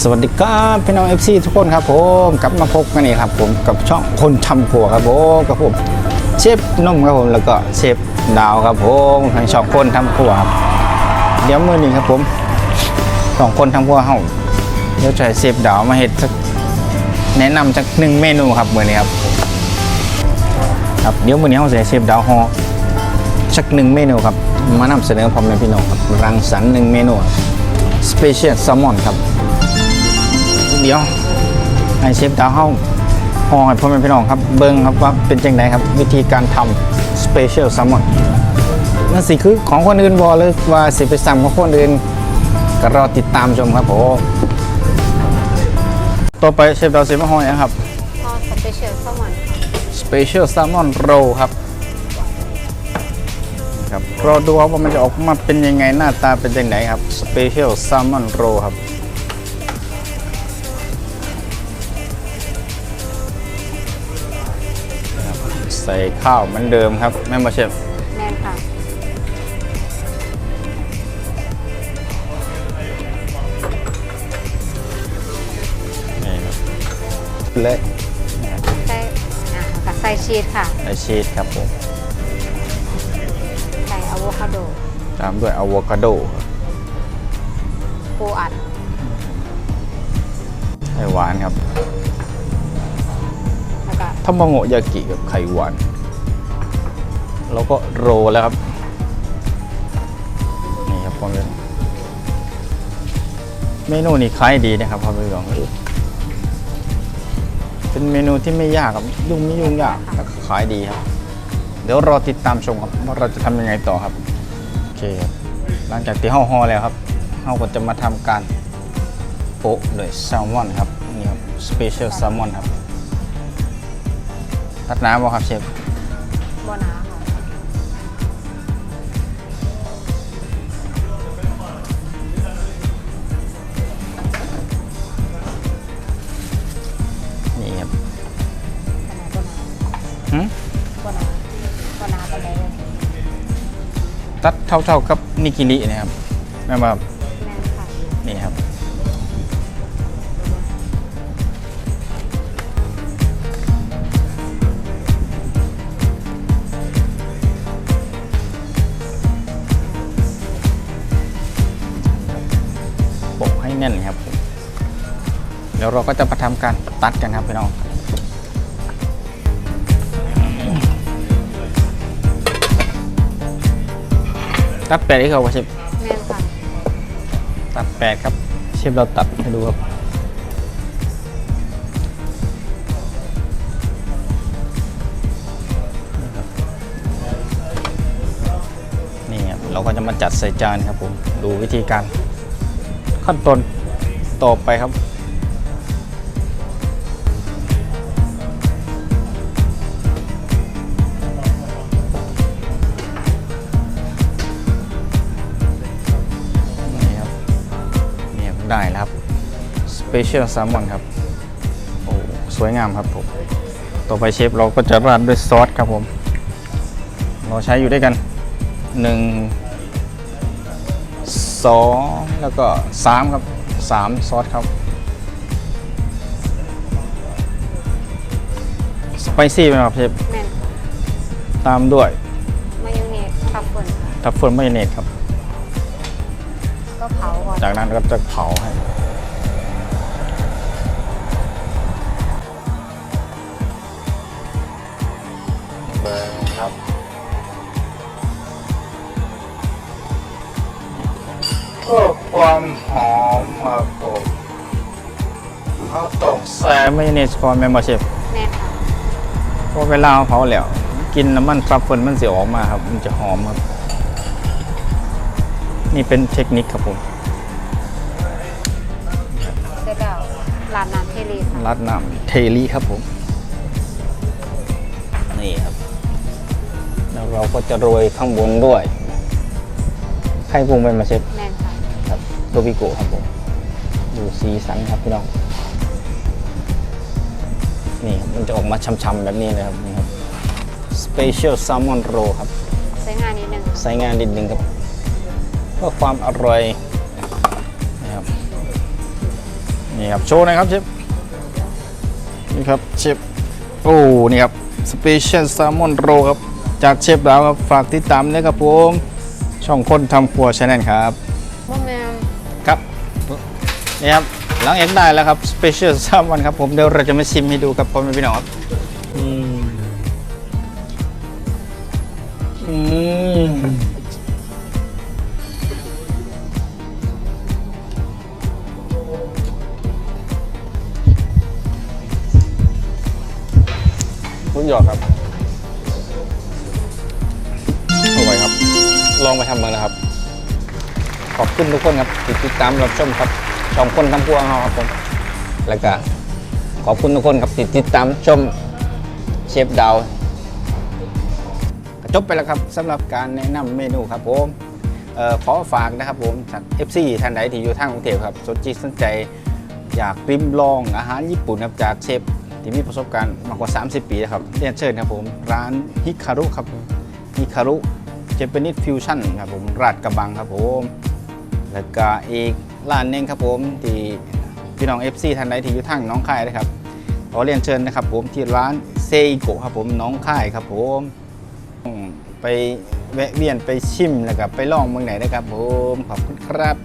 สวัสดีครับพี่น้อง FC ทุกคนครับผมกลับมาพบกันอีกครับผมกับช่องคนทำครัวครับผมกับผมเชฟนุ่มครับผมแล้วก็เชฟดาวครับผมทางช่องคนทำครัวครับเดี๋ยวมื้อนี้ครับผมสองคนทำครัวเฮาเดี๋ยวจะให้เชฟดาวมาเฮ็ดสักแนะนำสักหนึ่งเมนูครับมื้อนี้ครับครับเดี๋ยวมื้อนี้เฮาจะให้เชฟดาวห่อสักหนึ่งเมนูครับมานำเสนอพร้อมในพี่น้องครับรังสรรค์หนึ่งเมนูสเปเชียลแซลมอนครับ เดี๋ยวให้เชฟดาวเฮาห่อให้พ่อแม่พี่น้องครับเบิ้งครับว่าเป็นจังไดครับ วิธีการทำสเปเชียลแซลมอนนั่นสิคือของคนอื่นบอเลยว่าสิไปสั่งของคนอื่นก็รอติดตามชมครับผมต่อไปเชฟดาวสิมาห่อนะครับพอสเปเชียลแซลมอนค่ะสเปเชียลแซลมอนโรครับครับรอดูครับว่ามันจะออกมาเป็นยังไงหน้าตาเป็นยังไงครับสเปเชียลแซลมอนโรครับ ใส่ข้าวเหมือนเดิมครับแม่มาเชฟแมนค่ะ นี่ครับเละใส่อ่ากับใส่ชีสค่ะ ไอชีสครับผมใส่อะโวคาโดตามด้วยอะโวคาโดครับปูอัดไข่หวานครับแล้วก็ ทามาโงะยากิกับไข่หวานแล้วก็โรแล้วครับ นี่ครับพ่อแม่เมนูนี้ขายดีนะครับพ่อม่พี่น้องเป็นเมนูที่ไม่ยากครับยุ่งไม่ยุ่งยากแล้วขายดีครับ เดี๋ยวรอติดตามชมครับว่าเราจะทำยังไงต่อครับโอเคครับหลังจากที่เฮาห่อแล้วครับเฮาก็จะมาทำการโปะด้วยแซลมอนครับนี่ครับสเปเชียลแซลมอนครับ ตัดน้ำบ่ครับเชฟโบนาค่ะนี่ครับโบนาหืมโบนาโบนาโบนาไปเลยตัดเท่าๆกับนิกิรินะครับแม่นบ่ครับแมนค่ะนี่ครับ น่นครับ เดี๋ยวเราก็จะมาทำการตัดกันครับพี่น้องตัดแปดอีกครับว่าเชฟแมนค่ะตัดแปดครับ เชฟเราตัดให้ดูครับนี่ครับเราก็จะมาจัดใส่จานครับผม ดูวิธีการขั้นตอน ต่อไปครับ นี่ครับนี่ครับได้แล้วครับ Special Salmon ครับ โอ้ สวยงามครับผม ต่อไปเชฟเราก็จะราดด้วยซอสครับผม เราใช้อยู่ด้วยกัน1 2แล้วก็3ครับ 3 ซอสครับสไปซี่ไหมครับเชฟแมนค่ะตามด้วยมายองเนสทัฟเฟิลค่ะทัฟเฟิลมายองเนสครับ ก็เผาก่อน จากนั้นก็จะเผาให้ เพื่อความหอมครับผมเขาตกใส่ไม่เนสคอนแมมเบอร์ชิพแมนค่ะเพราะเวลาเขาเผาแล้วกินน้ำมันทรัฟเฟิลมันเสียออกมาครับ มันจะหอมครับ นี่เป็นเทคนิคครับผมเสร็จแล้วราดน้ำเทลีค่ะรัดน้ำเทลี่ครับผม นี่ครับ แล้วเราก็จะโรยข้างบนด้วยไข่ปรุงเป็นมาเชฟแมนค่ะครับ โรบิโกะครับผม ดูสีสันครับพี่น้อง นี่ครับมันจะออกมาช่ำๆแบบนี้เลยครับนี่ครับ Special Salmon Roll ครับ ใช้งานนิดนึงค่ะใส่งานนิดนึงครับ เพื่อความอร่อยนะครับ นี่ครับ โชว์หนะครับเชฟ นี่ครับเชฟ โอ้ นี่ครับสเปเชียลแซลมอนโรครับ จากเชฟดาวครับ ฝากติดตามด้วยครับผม ช่องคนทำครัวชาแนลครับบ่แม่นครับ นี่ครับหลังเอกได้แล้วครับสเปเชียลซลมอนครับผมเดี๋ยวเราจะมาชิมให้ดูครับพ่อแม่พี่น้องครับอืมอืมคุณหยอดครับอร่อยครับ ลองไปทำมานะครับ ขอบคุณทุกคนครับที่ติดตามรับชมครับ ช่องคนทำครัวงเราครับผม แล้วก็ขอบคุณทุกคนครับที่ติดตามชมเชฟดาวจบไปแล้วครับสำหรับการแนะนำเมนูครับผมออขอฝากนะครับผมจาก FC ท่านใดที่อยู่ทางกรุงเทพครับสนใจสนใจอยากริมลองอาหารญี่ปุ่นครับจากเชฟที่มีประสบการณ์มากกว่า 30 ปีนะครับเรียนเชิญครับผม ร้านฮิคารุครับฮิคารุเจแปนิสฟิวชั่นครับผมราดกระบังครับผม แล้วก็อีก ร้านหนึงครับผมที่พี่น้อง FC ท่านใดที่อยู่ทางหน้องคายนะครับขอเรียนเชิญนะครับผมที่ร้านเซโกะครับผมหน้องคายครับผมอืมไปแวะเวียนไปชิมแล้วก็ไปลองเมืองไหนนะครับผมขอบคุณครับ